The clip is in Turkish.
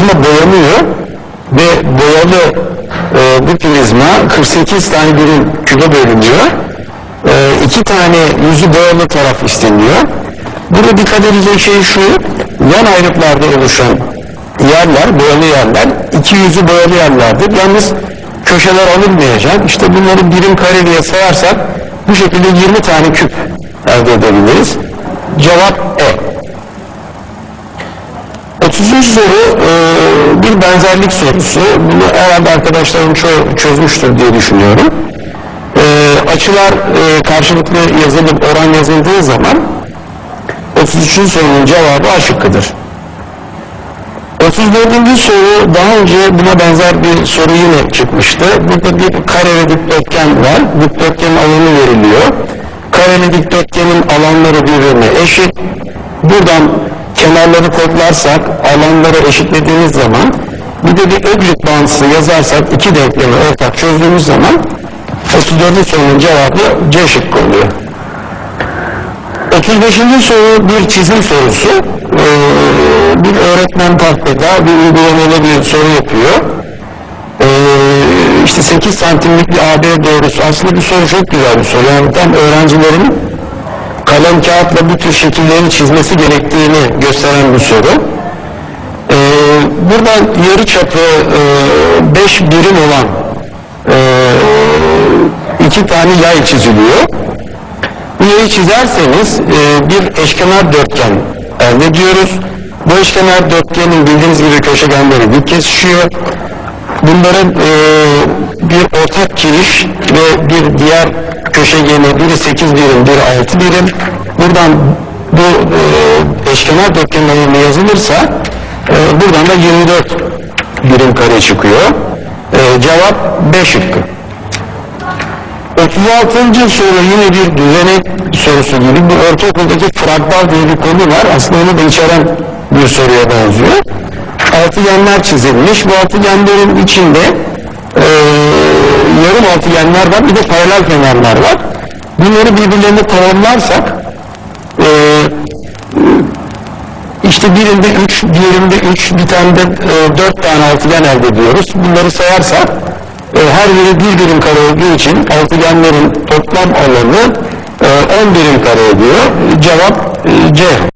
prizma boyanıyor ve boyalı e, bu prizma 48 tane birim küpe bölünüyor. E, iki tane yüzü boyalı taraf isteniyor. Burada dikkat edilecek şey şu, yan ayrıklarda oluşan yerler, boyalı yerler, iki yüzü boyalı yerlerdir. Yalnız köşeler alınmayacak. İşte bunları birim kare diye sayarsak bu şekilde 20 tane küp elde edebiliriz. Cevap E. 30. soru e, bir benzerlik sorusu. Bunu herhalde arkadaşlarım çoğu çözmüştür diye düşünüyorum. E, açılar e, karşılıklı yazılıp oran yazıldığı zaman 33. sorunun cevabı A şıkkıdır. 34. soru daha önce buna benzer bir soru yine çıkmıştı. Burada bir kare ve dikdörtgen var. Dikdörtgenin alanı veriliyor. Kare ve dikdörtgenin alanları birbirine eşit. Buradan kenarları toplarsak alanları eşitlediğimiz zaman bir de bir öglit bağıntısı yazarsak iki denklemi ortak çözdüğümüz zaman 34. sorunun cevabı C şıkkı oluyor. 35. soru bir çizim sorusu. Ee, bir öğretmen tahtada bir uygulamalı bir soru yapıyor. Ee, işte 8 santimlik bir AB doğrusu. Aslında bir soru çok güzel bir soru. Yani tam öğrencilerin kalem kağıtla bu tür şekilleri çizmesi gerektiğini gösteren bir soru. Ee, buradan yarı çapı 5 birim olan e, iki tane yay çiziliyor. Bu yayı çizerseniz e, bir eşkenar dörtgen elde ediyoruz. Bu eşkenar dörtgenin bildiğiniz gibi köşegenleri dik kesişiyor. Bunların e, bir ortak kiriş ve bir diğer köşegeni biri 8 birim, biri 6 birim. Buradan bu e, eşkenar alanı yazılırsa e, buradan da 24 birim kare çıkıyor. E, cevap B şıkkı. 36. soru yine bir düzenek sorusu gibi bu ortaokuldaki fragman diye bir konu var. Aslında onu da içeren bir soruya benziyor. Altıgenler çizilmiş. Bu altıgenlerin içinde eee yarım altıgenler var. Bir de paralel kenarlar var. Bunları birbirlerine tamamlarsak eee işte birinde 3, diğerinde 3, bir tane de 4 tane altıgen elde ediyoruz. Bunları sayarsak e, her biri bir birim kare olduğu için altıgenlerin toplam alanı e, 10 birim kare ediyor. Cevap e, C.